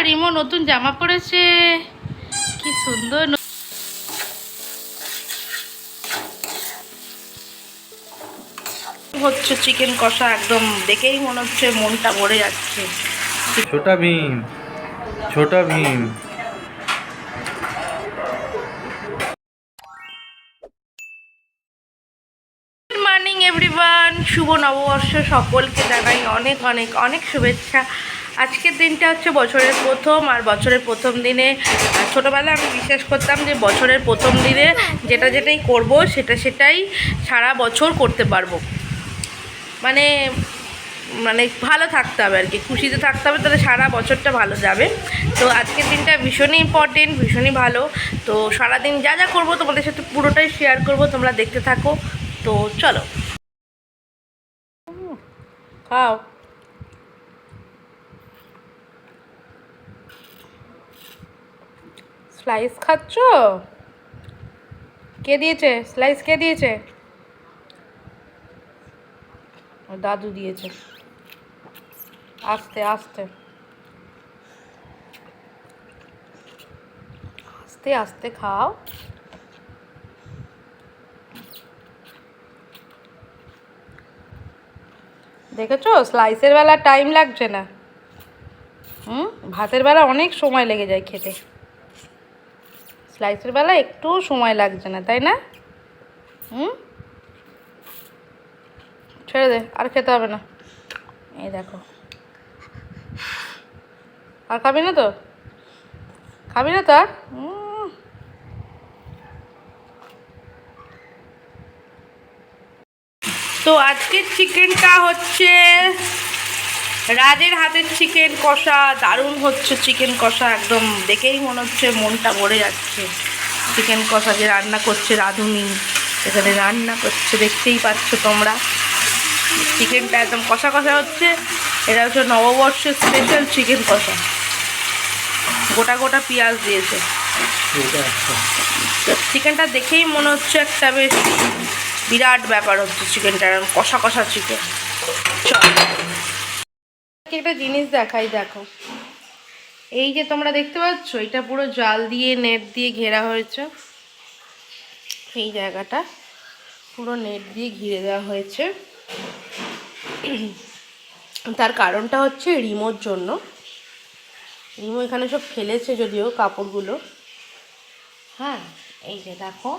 রিমো নতুন জামা পড়েছে কি সুন্দর হচ্ছে চিকেন কষা একদম দেখেই মনে হচ্ছে মনটা ভরে যাচ্ছে। ছোটা ভীম ছোটা ভীম। শুভ নববর্ষ সকলকে জানাই অনেক অনেক অনেক শুভেচ্ছা। আজকের দিনটা হচ্ছে বছরের প্রথম আর বছরের প্রথম দিনে আহ, ছোটবেলায় আমি বিশ্বাস করতাম যে বছরের প্রথম দিনে যেটা যেটাই করব সেটা সেটাই সারা বছর করতে পারব। মানে মানে ভালো থাকতে হবে আর কি খুশিতে থাকতে হবে তাহলে সারা বছরটা ভালো যাবে। তো আজকের দিনটা ভীষণই ইম্পর্টেন্ট ভীষণই ভালো। তো সারাদিন যা যা করব তোমাদের সাথে পুরোটাই শেয়ার করব তোমরা দেখতে থাকো। তো চলো। খাও। স্লাইস খাচ্ছ? কে দিয়েছে? স্লাইস কে দিয়েছে? দাদু দিয়েছে। আস্তে আস্তে। আস্তে আস্তে খাও। দেখেছ? স্লাইসের বেলা টাইম লাগছে না। হুম? ভাতের বেলা অনেক সময় লেগে যায় খেতে। স্লাইসের বেলা একটু সময় লাগছে না, তাই না? হুম? ছেড়ে দে, আর খেতে হবে না। এই দেখো। আর খাবি না তো? খাবি না তো আর। তো আজকের চিকেনটা হচ্ছে রাজের হাতের চিকেন কষা দারুণ হচ্ছে চিকেন কষা একদম দেখেই মনে হচ্ছে মনটা ভরে যাচ্ছে। চিকেন কষা যে রান্না করছে রাঁধুনি এখানে রান্না করছে দেখতেই পাচ্ছ তোমরা। চিকেনটা একদম কষা কষা হচ্ছে এটা হচ্ছে নববর্ষের স্পেশাল চিকেন কষা। গোটা গোটা পেঁয়াজ দিয়েছে। চিকেনটা দেখেই মনে হচ্ছে একটা বেশ বিরাট ব্যাপার হচ্ছে চিকেনটা কষা কষা চিকেন চল। একটা জিনিস দেখাই, দেখো। এই যে তোমরা দেখতে পাচ্ছ, এটা পুরো জাল দিয়ে, নেট দিয়ে ঘেরা হয়েছে। এই জায়গাটা পুরো নেট দিয়ে ঘিরে দেওয়া হয়েছে। তার কারণটা হচ্ছে রিমোর জন্য। রিমো এখানে সব ফেলেছে যদিও কাপড়গুলো। হ্যাঁ এই যে দেখো,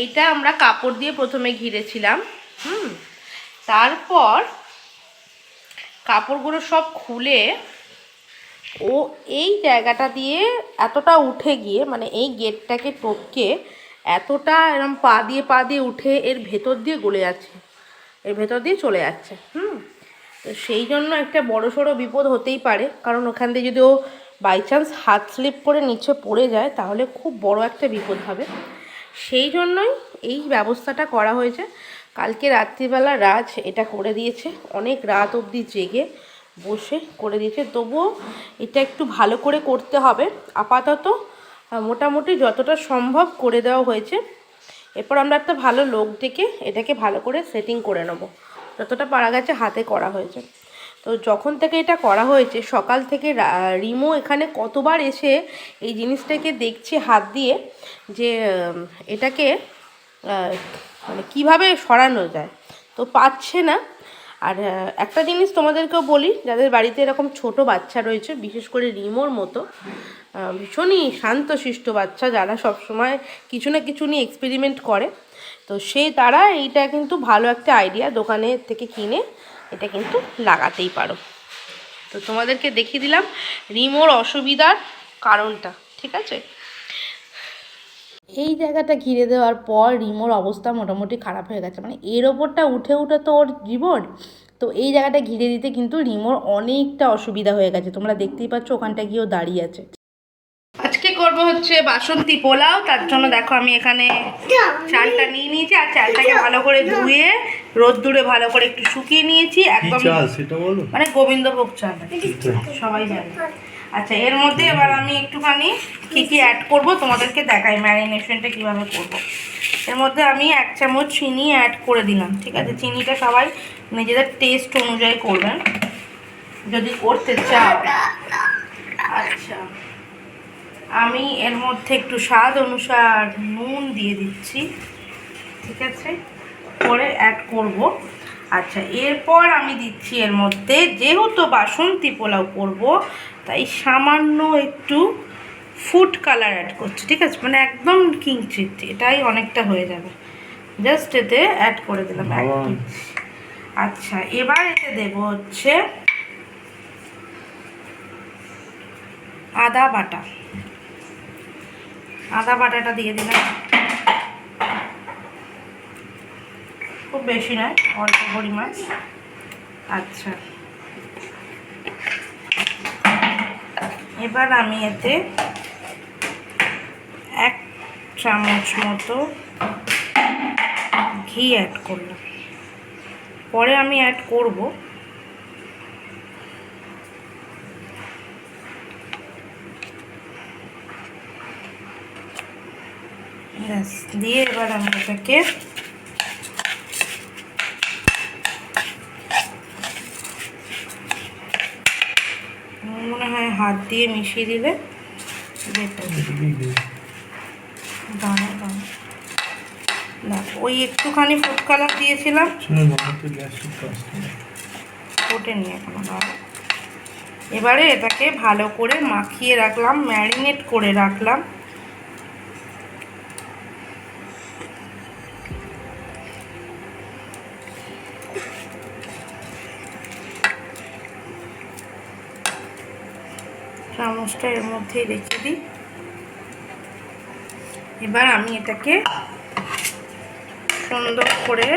এইটা আমরা কাপড় দিয়ে প্রথমে ঘিরেছিলাম। হুম, তারপর কাপড়গুলো সব খুলে ও এই জায়গাটা দিয়ে এতটা উঠে গিয়ে মানে এই গেটটাকে টপকে এতটা এরম পা দিয়ে পা দিয়ে উঠে এর ভেতর দিয়ে গলে যাচ্ছে। এর ভেতর দিয়ে চলে যাচ্ছে, হুম? তো সেই জন্য একটা বড় সড়ো বিপদ হতেই পারে। কারণ ওখান দিয়ে যদি ও বাই চান্স হাত স্লিপ করে নিচে পড়ে যায়, তাহলে খুব বড় একটা বিপদ হবে। সেই জন্যই এই ব্যবস্থাটা করা হয়েছে। কালকে রাত্রিবেলা রাজ এটা করে দিয়েছে। অনেক রাত অবধি জেগে বসে করে দিয়েছে। তবুও এটা একটু ভালো করে করতে হবে। আপাতত মোটামুটি যতটা সম্ভব করে দেওয়া হয়েছে। এরপর আমরা একটা ভালো লোক ডেকে এটাকে ভালো করে সেটিং করে নেব। যতটা পারা গেছে হাতে করা হয়েছে। তো যখন থেকে এটা করা হয়েছে, সকাল থেকে রিমো এখানে কতবার এসে এই জিনিসটাকে দেখছে হাত দিয়ে যে এটাকে মানে কীভাবে সরানো যায়? তো পাচ্ছে না। আর একটা জিনিস তোমাদেরকেও বলি, যাদের বাড়িতে এরকম ছোট বাচ্চা রয়েছে, বিশেষ করে রিমোর মতো ভীষণই শান্তশিষ্ট বাচ্চা যারা সবসময় কিছু না কিছু নিয়ে এক্সপেরিমেন্ট করে। তো সেই তারা এইটা কিন্তু ভালো একটা আইডিয়া দোকানের থেকে কিনে এটা কিন্তু লাগাতেই পারো। তো তোমাদেরকে দেখিয়ে দিলাম রিমোর অসুবিধার কারণটা, ঠিক আছে? এই জায়গাটা ঘিরে দেওয়ার পর রিমোর অবস্থা মোটামুটি খারাপ হয়ে গেছে। মানে এর ওপরটা উঠে উঠে তো ওর জীবন। তো এই জায়গাটা ঘিরে দিতে কিন্তু রিমোর অনেকটা অসুবিধা হয়ে গেছে। তোমরা দেখতেই পাচ্ছ ওখানটা গিয়েও দাঁড়িয়ে আছে। আজকে করব হচ্ছে বাসন্তী পোলাও। তার জন্য দেখো আমি এখানে চালটা নিয়ে নিয়েছি আর চালটাকে ভালো করে ধুয়ে রোদ্দুরে ভালো করে একটু শুকিয়ে নিয়েছি। একদম মানে গোবিন্দভোগ চাল। সবাই জানে। আচ্ছা এর মধ্যে এবার আমি একটুখানি কী কী অ্যাড করব তোমাদেরকে দেখাই ম্যারিনেশনটা কীভাবে করব। এর মধ্যে আমি এক চামচ চিনি অ্যাড করে দিলাম, ঠিক আছে? চিনিটা সবাই নিজেদের টেস্ট অনুযায়ী করবেন। যদি করতে চাও। আচ্ছা আমি এর মধ্যে একটু স্বাদ অনুসার নুন দিয়ে দিচ্ছি, ঠিক আছে? পরে অ্যাড করব। আচ্ছা এরপর আমি দিচ্ছি এর মধ্যে যেহেতু বাসন্তী পোলাও করব তাই সামান্য একটু ফুড কালার অ্যাড করছি ঠিক আছে? মানে একদম কিঞ্চিত এটাই অনেকটা হয়ে যাবে। জাস্ট এতে অ্যাড করে দিলাম এক। আচ্ছা এবার এতে দেব হচ্ছে আদা বাটা। আদা বাটাটা দিয়ে দিলাম। খুব বেশি নয়, অল্প পরিমাণ আচ্ছা। এবার আমি এতে এক চামচ মতো ঘি অ্যাড করলাম। পরে আমি অ্যাড করব দিয়ে এবার আমি এটাকে আমার মনে হয় হাত দিয়ে মিশিয়ে দিলে দাঁড়া দাঁড়া। দেখ ওই একটুখানি ফুড কালার দিয়েছিলাম। ওটে নিয়ে এখনও দাঁড়া এবারে এটাকে ভালো করে মাখিয়ে রাখলাম ম্যারিনেট করে রাখলাম। চামচটা এর মধ্যেই রেখে দিই। এবার আমি এটাকে সুন্দর করে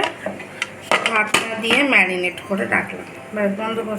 ভাতটা দিয়ে ম্যারিনেট করে রাখলাম। বন্ধ কর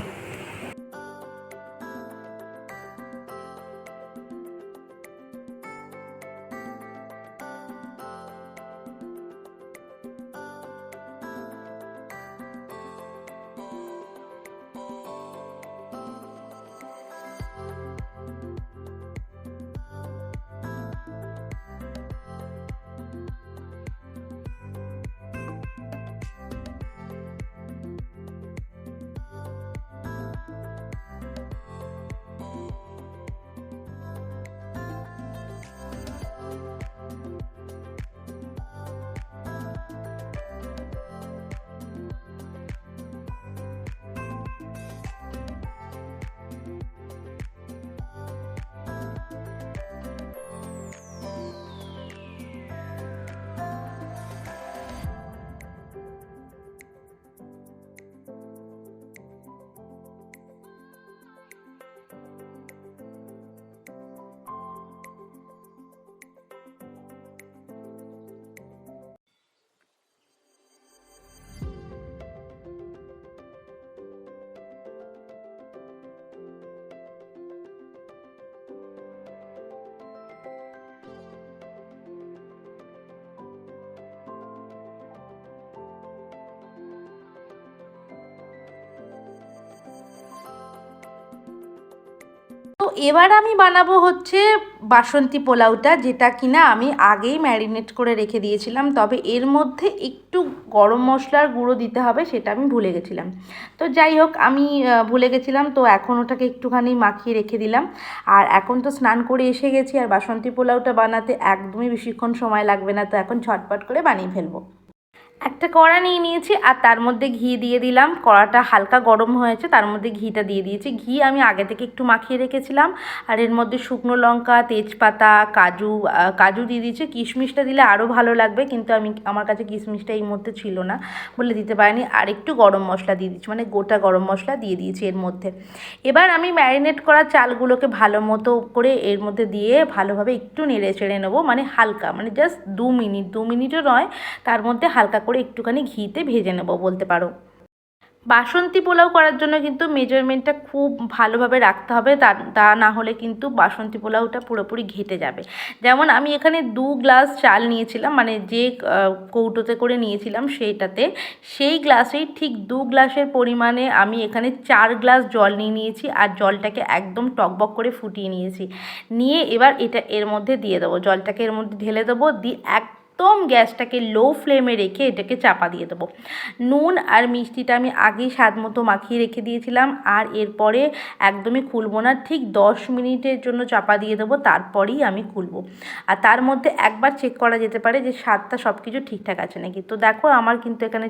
এবার আমি বানাবো হচ্ছে বাসন্তী পোলাওটা, যেটা কিনা আমি আগেই ম্যারিনেট করে রেখে দিয়েছিলাম। তবে এর মধ্যে একটু গরম মশলার গুঁড়ো দিতে হবে, সেটা আমি ভুলে গেছিলাম। তো যাই হোক, আমি ভুলে গেছিলাম, তো এখন ওটাকে একটুখানি মাখিয়ে রেখে দিলাম। আর এখন তো স্নান করে এসে গেছি, আর বাসন্তী পোলাওটা বানাতে একদমই বেশিক্ষণ সময় লাগবে না, তো এখন ঝটপট করে বানিয়ে ফেলব। একটা কড়া নিয়ে নিয়েছি আর তার মধ্যে ঘি দিয়ে দিলাম। কড়াটা হালকা গরম হয়েছে, তার মধ্যে ঘিটা দিয়ে দিয়েছি। ঘি আমি আগে থেকে একটু মাখিয়ে রেখেছিলাম। আর এর মধ্যে শুকনো লঙ্কা, তেজপাতা, কাজু কাজু দিয়ে দিয়েছি। কিশমিশটা দিলে আরও ভালো লাগবে, কিন্তু আমি আমার কাছে কিশমিশটা এই মধ্যে ছিল না বলে দিতে পারিনি। আর একটু গরম মশলা দিয়ে দিচ্ছি মানে গোটা গরম মশলা দিয়ে দিয়েছি এর মধ্যে। এবার আমি ম্যারিনেট করা চালগুলোকে ভালো মতো করে এর মধ্যে দিয়ে ভালোভাবে একটু নেড়ে চেড়ে নেব মানে হালকা মানে জাস্ট দু মিনিট, দু মিনিটও নয়, তার মধ্যে হালকা করে একটুখানি ঘিতে ভেজে নেব বলতে পারো। বাসন্তী পোলাও করার জন্য কিন্তু মেজারমেন্টটা খুব ভালোভাবে রাখতে হবে। তা তা না হলে কিন্তু বাসন্তী পোলাওটা পুরোপুরি ঘেটে যাবে। যেমন আমি এখানে দু গ্লাস চাল নিয়েছিলাম মানে যে কৌটোতে করে নিয়েছিলাম সেইটাতে। সেই গ্লাসেই ঠিক দু গ্লাসের পরিমাণে আমি এখানে চার গ্লাস জল নিয়ে নিয়েছি আর জলটাকে একদম টকবক করে ফুটিয়ে নিয়েছি। নিয়ে এবার এটা এর মধ্যে দিয়ে দেবো। জলটাকে এর মধ্যে ঢেলে দেবো। দিয়ে এক একদম গ্যাসটাকে লো ফ্লেমে রেখে এটাকে চাপা দিয়ে দেবো। নুন আর মিষ্টিটা আমি আগেই স্বাদ মতো মাখিয়ে রেখে দিয়েছিলাম আর এরপরে একদমই খুলবো না, ঠিক দশ মিনিটের জন্য চাপা দিয়ে দেবো, তারপরেই আমি খুলবো। আর তার মধ্যে একবার চেক করা যেতে পারে যে স্বাদটা সব কিছু ঠিকঠাক আছে নাকি। তো দেখো আমার কিন্তু এখানে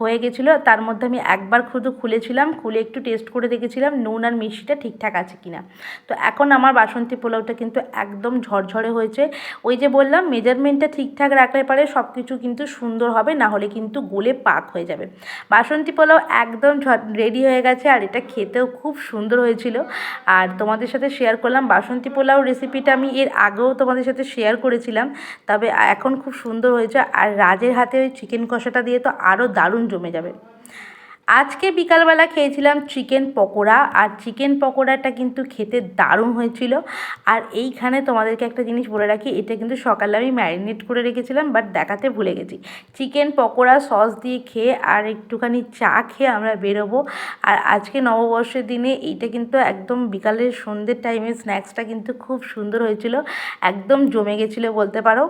হয়ে গেছিল, তার মধ্যে আমি একবার শুধু খুলেছিলাম, খুলে একটু টেস্ট করে দেখেছিলাম নুন আর মিষ্টিটা ঠিকঠাক আছে কিনা। তো এখন আমার বাসন্তী পোলাওটা কিন্তু একদম ঝরঝরে হয়েছে। ওই যে বললাম মেজারমেন্টটা ঠিকঠাক রাখলে পারে সব কিছু কিন্তু সুন্দর হবে, না হলে কিন্তু গোলে পাক হয়ে যাবে। বাসন্তী পোলাও একদম রেডি হয়ে গেছে আর এটা খেতেও খুব সুন্দর হয়েছিল। আর তোমাদের সাথে শেয়ার করলাম বাসন্তী পোলাও রেসিপিটা আমি এর আগেও তোমাদের সাথে শেয়ার করেছিলাম, তবে এখন খুব সুন্দর হয়েছে। আর রাজের হাতে ওই চিকেন কষাটা দিয়ে তো আরও দারুণ জমে যাবে। আজকে বিকালবেলা খেয়েছিলাম চিকেন পকোড়া, আর চিকেন পকোড়াটা কিন্তু খেতে দারুণ হয়েছিল। আর এইখানে তোমাদেরকে একটা জিনিস বলে রাখি, এটা কিন্তু সকালে আমি ম্যারিনেট করে রেখেছিলাম, বাট দেখাতে ভুলে গেছি। চিকেন পকোড়া, সস দিয়ে খেয়ে, আর একটুখানি চা খেয়ে আমরা বেরোবো। আর আজকে নববর্ষের দিনে এইটা কিন্তু একদম বিকালের সন্ধ্যের টাইমে স্ন্যাক্সটা কিন্তু খুব সুন্দর হয়েছিল, একদম জমে গেছিল বলতে পারো।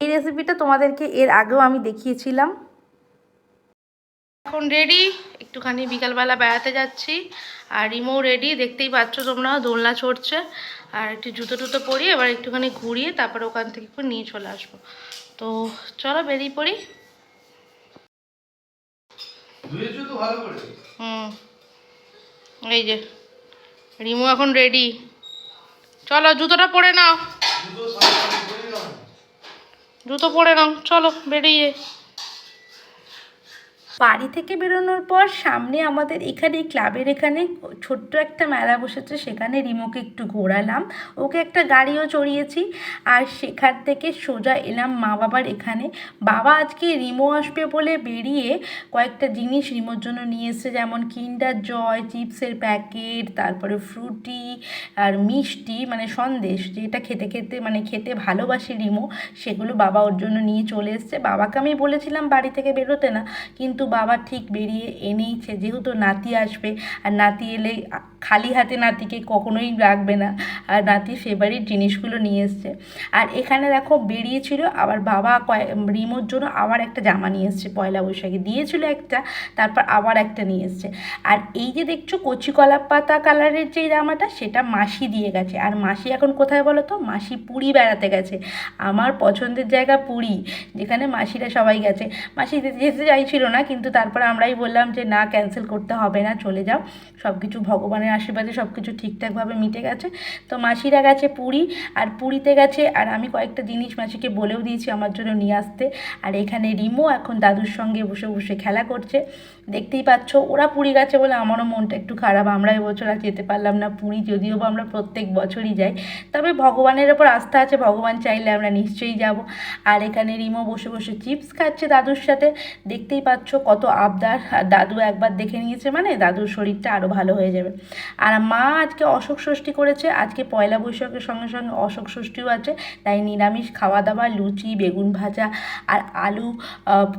এই রেসিপিটা তোমাদেরকে এর আগেও আমি দেখিয়েছিলাম। এখন রেডি একটুখানি বিকালবেলা বেড়াতে যাচ্ছি। আর রিমো রেডি দেখতেই পাচ্ছ তোমরা দোলনা চড়ছে। আর একটু জুতো টুতো পরিয়ে এবার একটুখানি ঘুরিয়ে তারপর ওখান থেকে একটু নিয়ে চলে আসব। তো চলো বেরিয়ে পড়ি। হুম এই যে রিমো এখন রেডি চলো জুতোটা পরে নাও। জুতো পরে নাও চলো বেরিয়ে। বাড়ি থেকে বেরোনোর পর সামনে আমাদের এখানে ক্লাবের এখানে ছোট্ট একটা মেলা বসেছে, সেখানে রিমোকে একটু ঘোরালাম। ওকে একটা গাড়িও চড়িয়েছি আর সেখান থেকে সোজা এলাম মা বাবার এখানে। বাবা আজকে রিমো আসবে বলে বেরিয়ে কয়েকটা জিনিস রিমোর জন্য নিয়ে এসেছে, যেমন কিন্ডার জয়, চিপসের প্যাকেট, তারপরে ফ্রুটি আর মিষ্টি মানে সন্দেশ, যেটা খেতে খেতে মানে খেতে ভালোবাসে রিমো, সেগুলো বাবা ওর জন্য নিয়ে চলে এসছে। বাবাকে আমি বলেছিলাম বাড়ি থেকে বেরোতে না, কিন্তু বাবা ঠিক বেরিয়ে এনেইছে। যেহেতু নাতি আসবে, আর নাতি এলে খালি হাতে নাতিকে কখনোই রাখবে না। আর নাতির ফেভারিট জিনিসগুলো নিয়ে এসছে। আর এখানে দেখো বেরিয়েছিল, আবার বাবা কয় রিমোর জন্য আবার একটা জামা নিয়ে এসছে, পয়লা বৈশাখে। দিয়েছিল একটা, তারপর আবার একটা নিয়ে এসছে। আর এই যে দেখছ কচি কলা পাতা কালারের যে জামাটা, সেটা মাসি দিয়ে গেছে। আর মাসি এখন কোথায় বলো তো? মাসি পুরী বেড়াতে গেছে। আমার পছন্দের জায়গা পুরী, যেখানে মাসিরা সবাই গেছে। মাসি যেতে চাইছিল না, কিন্তু তারপর আমরাই বললাম যে, না ক্যান্সেল করতে হবে না, চলে যাও। সব কিছু ভগবানের আশীর্বাদে সব কিছু ঠিকঠাকভাবে মিটে গেছে। তো মাসিরা গেছে পুরী, আর পুরীতে গেছে, আর আমি কয়েকটা জিনিস মাসিকে বলেও দিয়েছি আমার জন্য নিয়ে আসতে। আর এখানে রিমো এখন দাদুর সঙ্গে বসে বসে খেলা করছে। দেখতেই পাচ্ছ, ওরা পুরী গেছে বলে আমারও মনটা একটু খারাপ। আমরা এবছর আর যেতে পারলাম না পুরী, যদিও বা আমরা প্রত্যেক বছরই যাই। তবে ভগবানের ওপর আস্থা আছে, ভগবান চাইলে আমরা নিশ্চয়ই যাব। আর এখানে রিমো বসে বসে চিপস খাচ্ছে দাদুর সাথে। দেখতেই পাচ্ছ আবদার। আর দাদু একবার দেখে নিয়েছে মানে দাদুর শরীরটা আরও ভালো হয়ে যাবে। আর মা আজকে অশোক ষষ্ঠী করেছে, আজকে পয়লা বৈশাখের সঙ্গে সঙ্গে অশোক ষষ্ঠীও আছে। তাই নিরামিষ খাওয়া দাওয়া লুচি, বেগুন ভাজা আর আলু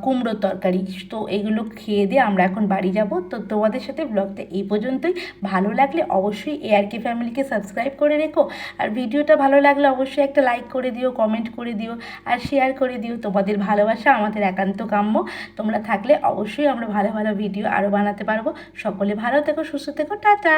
কুমড়োর তরকারি। তো এগুলো খেয়ে দিয়ে আমরা এখন বাড়ি যাব। তো তোমাদের সাথে ব্লগটা এই পর্যন্তই। ভালো লাগলে অবশ্যই এআরকে ফ্যামিলিকে সাবস্ক্রাইব করে রেখো। আর ভিডিওটা ভালো লাগলে অবশ্যই একটা লাইক করে দিও কমেন্ট করে দিও আর শেয়ার করে দিও। তোমাদের ভালোবাসা আমাদের একান্ত কাম্য। তোমরা থাকলে অবশ্যই আমরা ভালো ভালো ভিডিও আরও বানাতে পারব। সকলে ভালো থেকো সুস্থ থেকো টাটা!